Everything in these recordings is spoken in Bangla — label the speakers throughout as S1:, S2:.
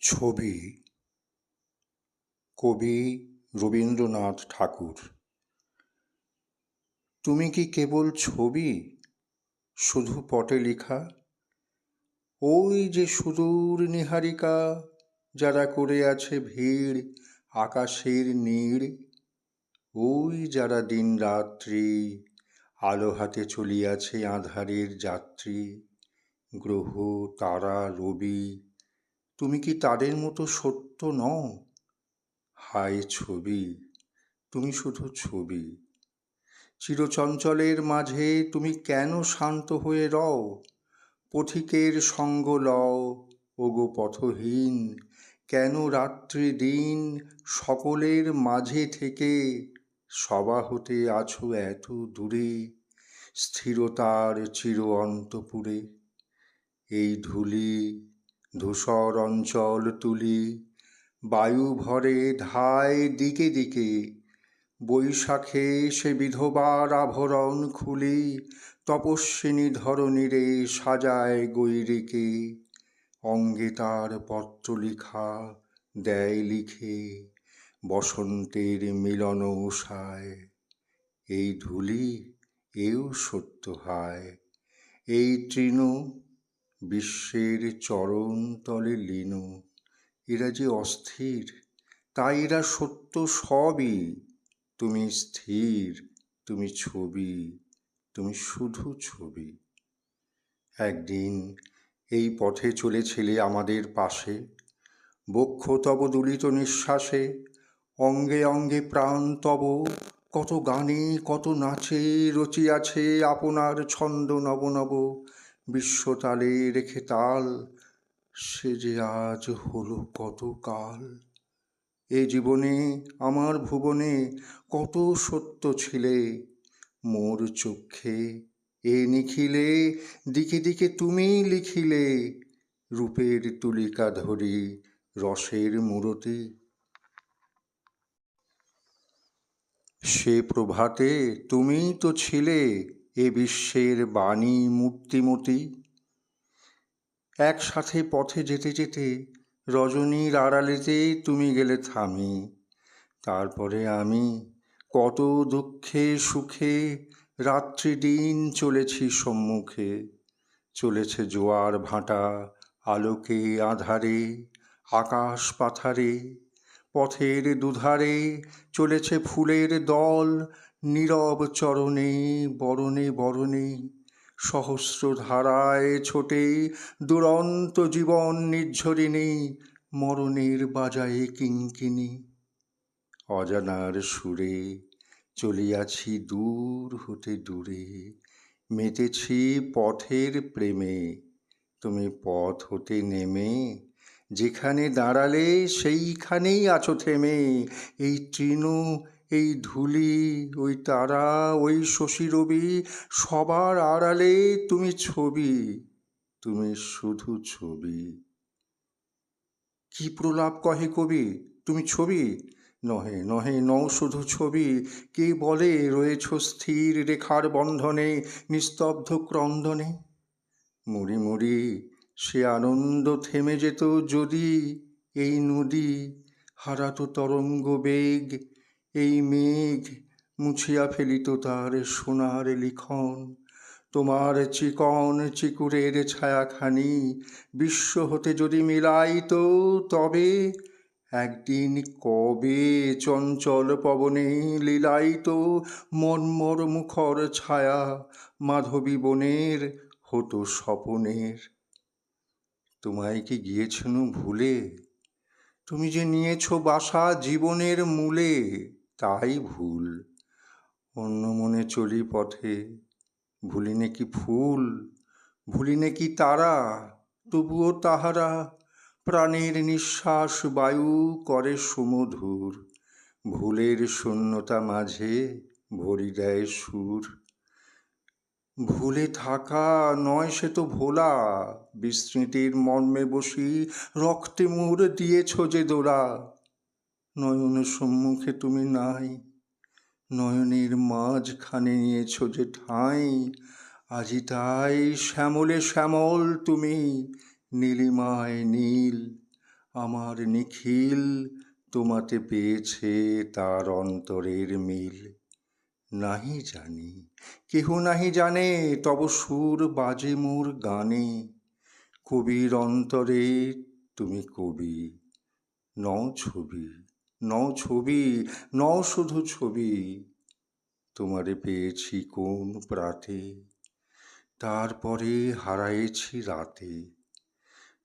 S1: ছবি কবি রবীন্দ্রনাথ ঠাকুর। তুমি কি কেবল ছবি, শুধু পটে লেখা? ওই যে সুদূর নিহারিকা, যারা করে আছে ভিড়, আকাশের নীড়। ওই যারা দিন রাত্রি, আলো হাতে চলিয়াছে আঁধারের যাত্রী। গ্রহ, তারা, রবি তুমি কি তাদের মতো সত্য নও? হায় ছবি, তুমি শুধু ছবি। চিরচঞ্চলের মাঝে তুমি কেন শান্ত হয়ে রও? পথিকের সঙ্গ লও, ওগো পথহীন। কেন রাত্রি দিন সকলের মাঝে থেকে সবা হতে আছো এত দূরে? স্থিরতার চির অন্তপুরে, এই ধূলি ধূসর অঞ্চল তুলি, বায়ু ভরে ধায় দিকে দিকে, বৈশাখে সে বিধবার আভরণ খুলি, তপস্বিনী ধরণীরে সাজায় গৈরিকে, অঙ্গে তার পত্র লিখা দেয় লিখে, বসন্তের মিলন উষায় এই ধুলি এও সত্য হায়, এই তৃণ বিশ্বের চরণ তলে লীন। এরা যে অস্থির তাই এরা সত্য সবই। তুমি স্থির, তুমি ছবি, তুমি শুধু ছবি। একদিন এই পথে চলেছিলে আমাদের পাশে। বক্ষ তব দুলিত নিঃশ্বাসে, অঙ্গে অঙ্গে প্রাণ তব, কত গানে কত নাচে রচিয়াছে আপনার ছন্দ নব নব। বিশ্বতালে রেখে তাল সে যে আজ হলো কত কাল এ জীবনে, আমার ভুবনে কত সত্য ছিলে। মোর চক্ষে এ নিখিলে, দিকে দিকে তুমি লিখিলে। রূপের তুলিকা ধরি রসের মূরতি। সে প্রভাতে তুমিই তো ছিলে। এ বিশ্বের বাণী মূর্তিমতি। একসাথে পথে যেতে যেতে রজনীর আড়ালেতে তুমি গেলে থামি। তারপরে আমি কত দুঃখে সুখে রাত্রি দিন চলেছি সম্মুখে। চলেছে জোয়ার ভাটা, আলোকে আধারে, আকাশ পাথারে, পথের দুধারে চলেছে ফুলের দল নীরব চরণে, বরণে বরণে, সহস্র ধারায় ছোটে, দুরন্ত জীবন নির্ঝরিণী, মরণের বাজায়ে কিঙ্কিনি অজানার সুরে চলিয়াছি দূর হতে দূরে মেতেছি পথের প্রেমে। তুমি পথ হতে নেমে, যেখানে দাঁড়ালে সেইখানেই আছো থেমে। এই তৃণ এই ধুলি, ওই তারা, ওই শশী রবি, সবার আড়ালে তুমি ছবি, তুমি শুধু ছবি। কি প্রলাপ কহে কবি, তুমি ছবি? নহে নহে, নও শুধু ছবি, কে বলে রয়েছ স্থির রেখার বন্ধনে, নিস্তব্ধ ক্রন্দনে? মুড়ি মুড়ি, সে আনন্দ থেমে যেত যদি এই নদী, হারাতো তরঙ্গ বেগ এই মেঘ মুছিয়া ফেলিত তার সোনার লিখন। তোমার চিকন চিকুরের ছায়াখানি বিশ্ব হতে যদি মিলাইত, তবে একদিন কবে চঞ্চল পবনে লীলাইত মর্মর মুখর ছায়া মাধবী বনের হতো স্বপনের। তোমায় কি গিয়েছেন ভুলে? তুমি যে নিয়েছ বাসা জীবনের মূলে তাই ভুল। অন্য মনে চলি পথে ভুলি নাকি ফুল ভুলি নাকি তারা, তবুও তাহারা প্রাণের নিঃশ্বাস বায়ু করে সুমধুর। ভুলের শূন্যতা মাঝে ভরি দেয় সুর। ভুলে থাকা নয় সে তো ভোলা, বিস্মৃতির মর্মে বসি রক্তে মুর দিয়েছ যে দোলা। নয়নের সম্মুখে তুমি নাই। নয়নের মাঝখানে নিয়েছ যে ঠাঁই, আজি তাই শ্যামলে শ্যামল তুমি নীলিমায় নীল। আমার নিখিল তোমাতে পেয়েছে তার অন্তরের মিল। নাহি জানি, কেহ নাহি জানে, তব সুর বাজে মোর গানে। কবির অন্তরে তুমি কবি, নও ছবি নও ছবি, নও শুধু ছবি। তোমারে পেয়েছি কোন প্রাতে? তারপরে হারায়েছি রাতে।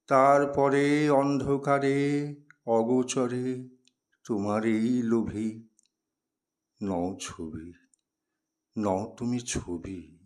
S1: তারপরে অন্ধকারে, অগোচরে তোমারই লোভী। নও ছবি, নও তুমি ছবি।